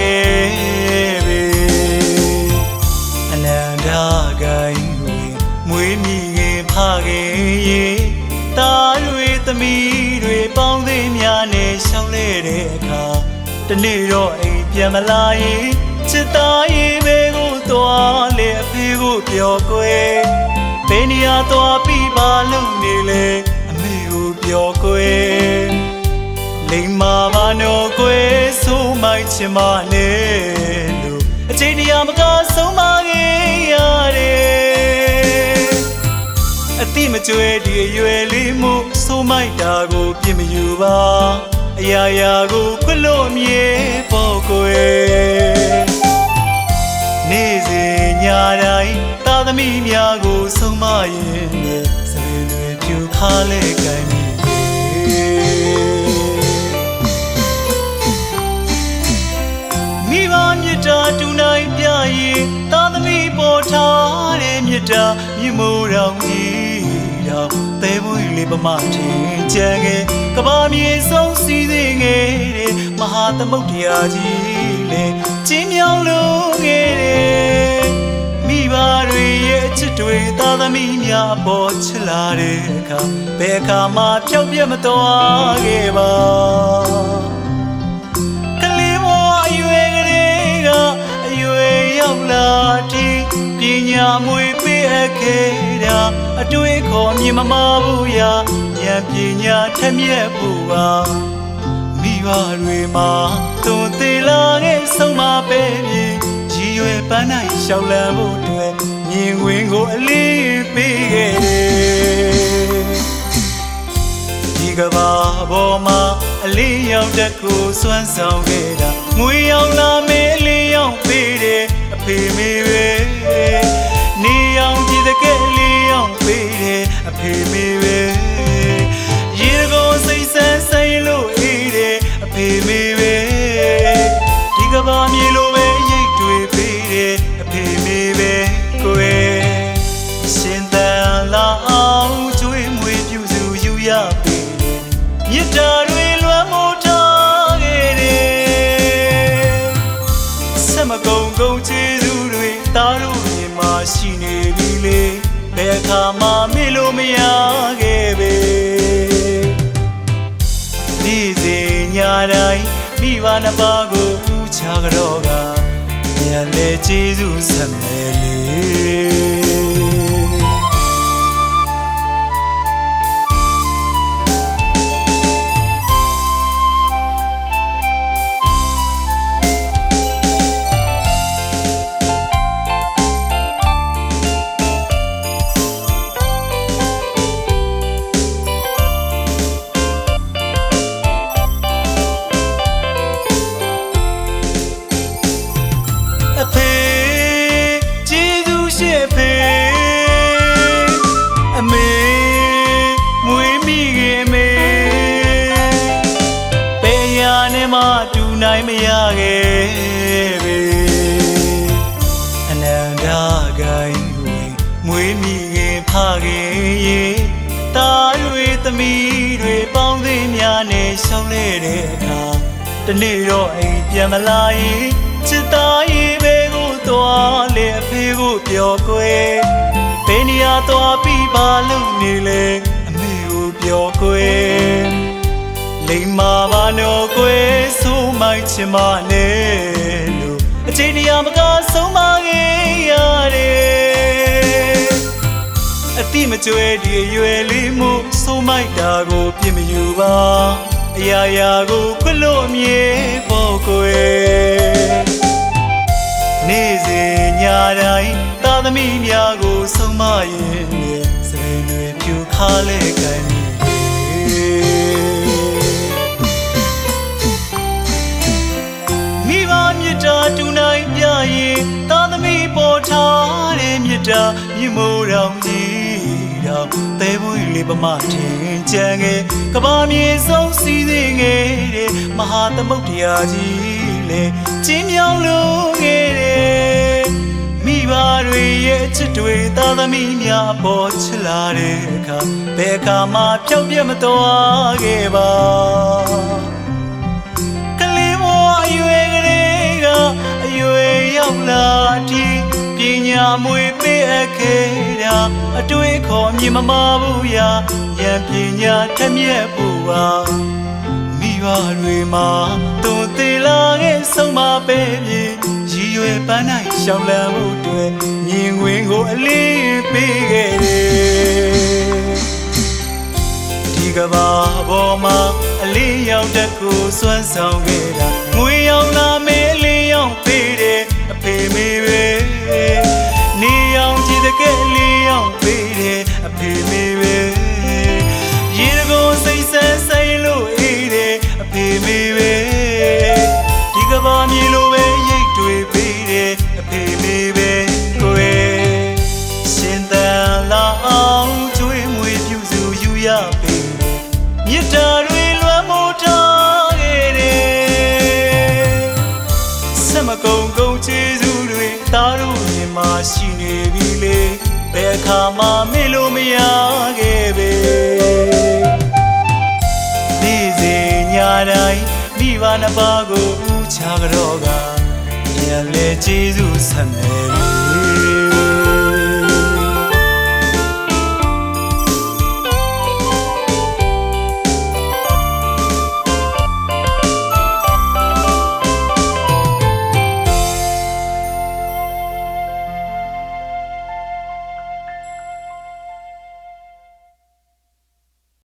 ခဲ့ပေအနန္တကိုင်းတွေမွေးမိခင်ဖခဲ့ရေတာတွေသမီးတွေပေါင်းသိများနဲ့ရှောင်းလဲတဲ့အခါတနေ့တော့အိမ်ပြန်မလာရင်ချစ်သားရေးပဲကိုသွားလေအဖေကိုပြောကွယ်ဘယ်နေရာသွားပြီးပါလို့နေလဲအမေကိုပြောကွယ်လိမ္မာပါနော်ကွယ် ဆိုးမိုက်ချင်မနဲ့လို့အချိန်တရာမကဆုံးမခဲ့ရတယ်အတိမကျွဲဒီအရွယ်လေးမှုဆိုးမိုက်တာကိုပြင်မယူပါအရာရာကိုခွလို့အမြဲပေါ့ကွယ်နေ့စဉ်ညတိုင်းသာသမီများကိုဆုံးမရင်လည်းစပင်တွေဖြူခါလဲကိုင်းမိ တ်တာတူနိုင်ပြရင်သာသမီပေါ်ထားတဲ့မြတ်တာမြမိုးတော်ကြီးတော်သဲပွေလေးပမထင်ကြံခဲ့ကဘာမြေဆုံးစီးသေးငယ်တဲ့မဟာသမုဒ္ဒရာကြီးလေကျင်းမြောင်းလို့ငယ်တဲ့မိဘတွေရဲ့အချစ်တွေသာသမီများပေါ်ချလာတဲ့အခါဘယ်အခါမှဖြောက်ပြတ်မသွားခဲ့ပါ ရောက်လာတီပညာမွေပေးအပ်ခဲ့တာအတွေ့အခေါ်မြင်မမဘူးရာဉာဏ်ပညာထက်မြက်ဖို့ပါမိဘတွေမှာသွန်သေးလာခဲ့ဆုံးမပဲမြေရည်ရွယ်ပန်းနိုင်ရှောက်လန်းဖို့အတွက်မြင်ဝင်ကိုအလေးပေးခဲ့တယ်ဒီကဘာပေါ်မှာအလေးရောက်တဲ့ကိုစွမ်းဆောင်ခဲ့တာငွေရောက်လာမေးအလေးရောက်ပေးတယ် အဖေမေ ဆက်မကုံကုံချေသူတွေတားတို့မြင်မှရှိနေပြီလေဘယ်အခါမှမေ့လို့မရခဲ့ပေနေ့စဉ်ညတိုင်းမိဘနှစ်ပါးကိုဦးချကြတော့ကမြန်လေကျေးဇူးဆက်မယ်လေ မှတူနိုင်မရခဲ့ပေအနန္တကိုင်းတွေမွေးမိခင်ဖခင်ရေတာတွေသမီးတွေပေါင်းသိများနဲ့ရှောင်းလဲတဲ့အခါတနေ့တော့အိမ်ပြန်မလာရင်ချစ်သားရေးပဲကိုသွားလေအဖေကိုပြောကွယ်ဘယ်နေရာသွားပြီးပါလို့နေလဲ ဆိုးမိုက်ချင်မနဲ့လို့အချိန်တရာမကဆုံးမခဲ့ရတယ်အတိမကျွဲဒီအရွယ်လေးမှုဆိုးမိုက်တာကိုပြင်မယူပါအရာရာကိုခွလို့အမြဲပေါ့ကွယ်နေ့စဉ်ညတိုင်းသာသမီများကိုဆုံးမရင်စပင်တွေဖြူခါလဲကို မြမိုးတော်ကြီးတော်သဲပွေလေးပမထင်ကြံခဲ့ကဘာမြေဆုံးစီးသေးငယ်တဲ့မဟာသမုဒ္ဒရာကြီးလေကျင်းမြောင်းလို့ငယ်တဲ့မိဘတွေရဲ့အချစ်တွေသာသမီများပေါ်ချလာတဲ့အခါဘယ်အခါမှဖြောက်ပြတ်မသွားခဲ့ပါကလေးမောအရွယ်ကလေးကအထိပ ညာမွေပေးအပ်ခဲ့တာအတွေ့အခေါ်မြင်မမဘူးရာရန်ပညာထက်မြက်ဖို့ပါမိဘတွေမှာသူသေးလာခဲ့ဆုံးမပဲပြေရည်ရွယ်ပန်းနိုင်ရှောင်းလန်းမှုတွေမြင်ခွင်ကိုအလေးပေးခဲ့တယ်ဒီကဘာပေါ်မှာအလေးရောက်တဲ့ကိုစွမ်းဆောင်ခဲ့တာငွေရောက်လာမေးအလေး ရှိနေပြီလေဘယ်အခါမှမေ့လို့မရခဲ့ပဲနေ့စဉ်ညတိုင်းမိဘနှစ်ပါးကိုဦးချကြတော့ကပြန်လဲကျေးဇူးဆက်နေပြီ